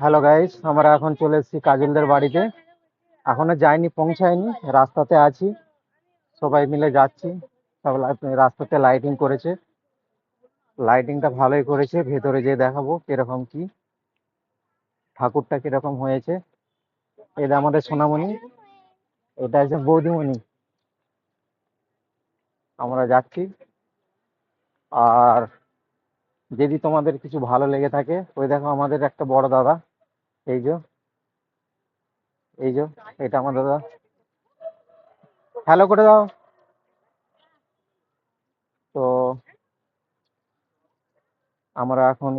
Hello guys আমরা এখন চলে এসেছি কাজলদের বাড়িতে। এখনও যাইনি, পৌঁছায়নি। রাস্তাতে আছি। সবাই মিলে যাচ্ছি। সব রাস্তাতে লাইটিং করেছে। লাইটিংটা ভালোই করেছে। ভেতরে যেয়ে দেখাবো কীরকম কি। ঠাকুরটা কীরকম হয়েছে। এটা আমাদের সোনামণি। এটা হচ্ছে বৌদিমণি। আমরা যাচ্ছি। আর যদি তোমাদের কিছু ভালো লেগে থাকে, ওই দেখো আমাদের একটা বড় দাদা। এই যে এই যে, এটা আমার দাদা। হ্যালো করে দাও। তো, আমরা এখন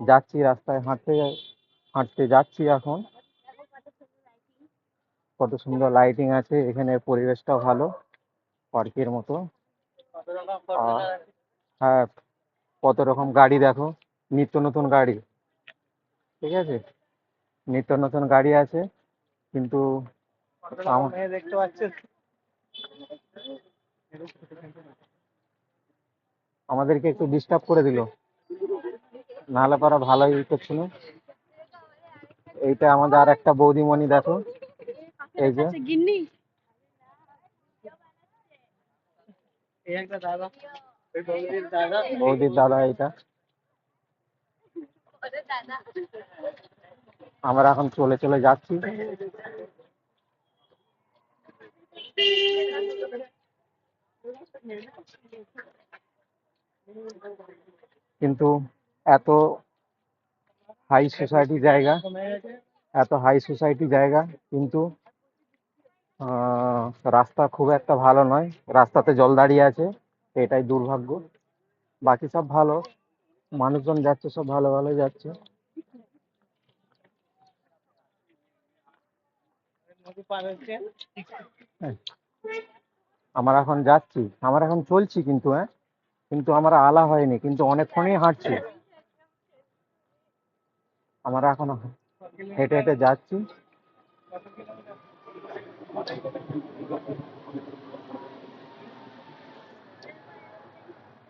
যাচ্ছি রাস্তায়, হাঁটতে হাঁটতে যাচ্ছি এখন। কত সুন্দর লাইটিং আছে এখানে পরিবেশটাও ভালো পার্কের মতো। হ্যাঁ কত রকম গাড়ি দেখো, নিত্য নতুন গাড়ি। ঠিক আছে? নিত্য নতুন গাড়ি আছে কিন্তু দেখতে পাচ্ছেন আমাদেরকে একটু ডিস্টার্ব করে দিল। নাহলে পরে ভালোই করছিল। এইটা আমাদের আর একটা বৌদিমণি দেখো। এই যে। গিন্নি। এই একটা দাদা। ওই বৌদির দাদা। বৌদির দাদা এইটা। আমরা এখন চলে চলে যাচ্ছি। কিন্তু এত হাই সোসাইটি জায়গা, এত হাই সোসাইটি জায়গা, কিন্তু রাস্তা খুব একটা ভালো নয়। রাস্তাতে জল দাঁড়িয়ে আছে, এটাই দুর্ভাগ্য। বাকি সব ভালো। মানুষজন যাচ্ছে, সব ভালো ভালো যাচ্ছে নদী পার হচ্ছে আমরা এখন যাচ্ছি। আমরা এখন চলছি কিন্তু হ্যাঁ? কিন্তু আমরা আলা হয়নি, কিন্তু অনেকক্ষণই হাঁটছি। আমরা এখন হেঁটে হেঁটে যাচ্ছি।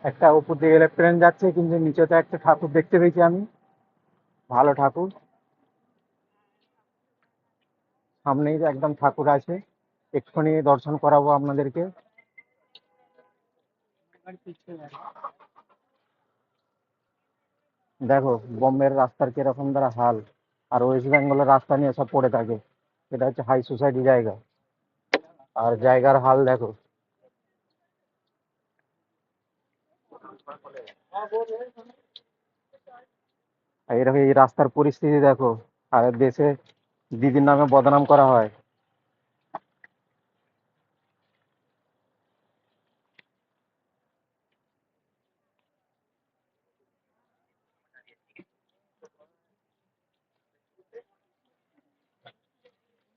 একটা উপর দিয়ে ট্রেন যাচ্ছে, কিন্তু নিচেতে একটা ঠাকুর দেখতে পেয়েছি আমি। ভালো ঠাকুর। সামনেই একদম ঠাকুর আছে। এক্ষুনি দর্শন করাবো আপনাদেরকে। দেখো, বোম্বের রাস্তার কীরকম দ্বারা হাল। আর ওয়েস্ট বেঙ্গলের রাস্তা নিয়ে সব পড়ে থাকে। এটা হচ্ছে হাই সোসাইটি জায়গা। আর জায়গার হাল দেখো। এরকম এই রাস্তার পরিস্থিতি দেখো। আর দেশে দিদির নামে বদনাম করা হয়।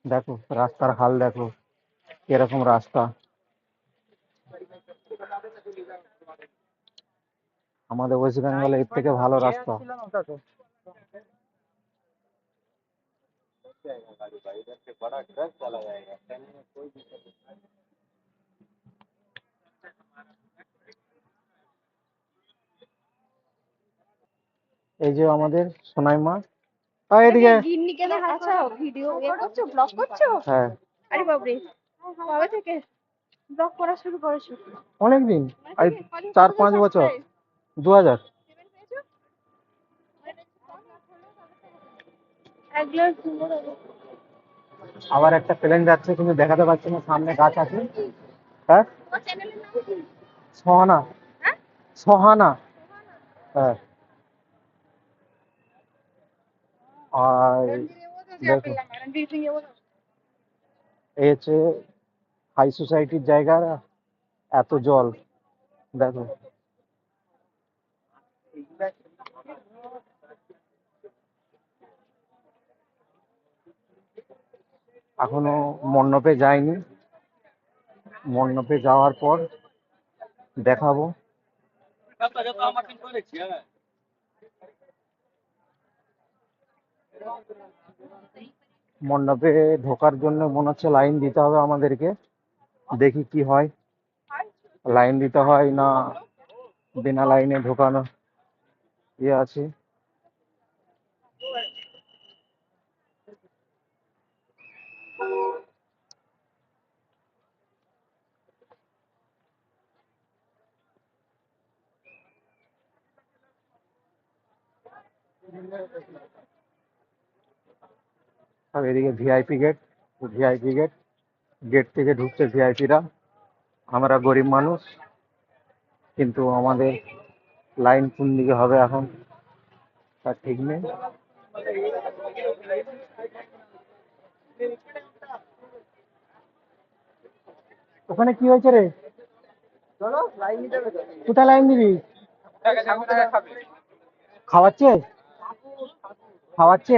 দেখো, রাস্তার হাল দেখো, কীরকম রাস্তা। আমাদের ওয়েস্ট বেঙ্গলে এর থেকে ভালো রাস্তা। এই যে আমাদের সোনাই মা আয় এদিকে। গিন্নিকে দেখাচ্ছ ভিডিও করছ? ব্লগ করছ? হ্যাঁ। আরে বাবরে কবে থেকে? ব্লগ করা শুরু করেছ? অনেকদিন। এই চার পাঁচ বছর। দু হাজার। এক গ্লাস আবার একটা প্লেন যাচ্ছে কিন্তু দেখাতে পাচ্ছি না সামনে গাছ আছে। হ্যাঁ? চ্যানেলের নাম কি? সোহানা। হ্যাঁ? সোহানা। হ্যাঁ। আর দেখো। রণবীর সিং এ বলো এই হচ্ছে হাই সোসাইটির জায়গা এত জল। দেখো। এখনও মণ্ডপে যাইনি। মণ্ডপে যাওয়ার পর দেখাবো। মণ্ডপে ঢোকার জন্য মনে হচ্ছে লাইন দিতে হবে আমাদেরকে। দেখি কি হয়। লাইন দিতে হয় না, বিনা লাইনে ঢোকানো ইয়ে আছে। अब area VIP gate VIP gate gate थे ढुकते वीआईपी रा, हमारा गरीब मानूष, किंतु हमारे लाइन कौन दिखे हम ठीक नहीं? ওখানে কি হয়েছে রে? কোথায় লাইন দিবি? খাওয়াচ্ছে? খাওয়াচ্ছে?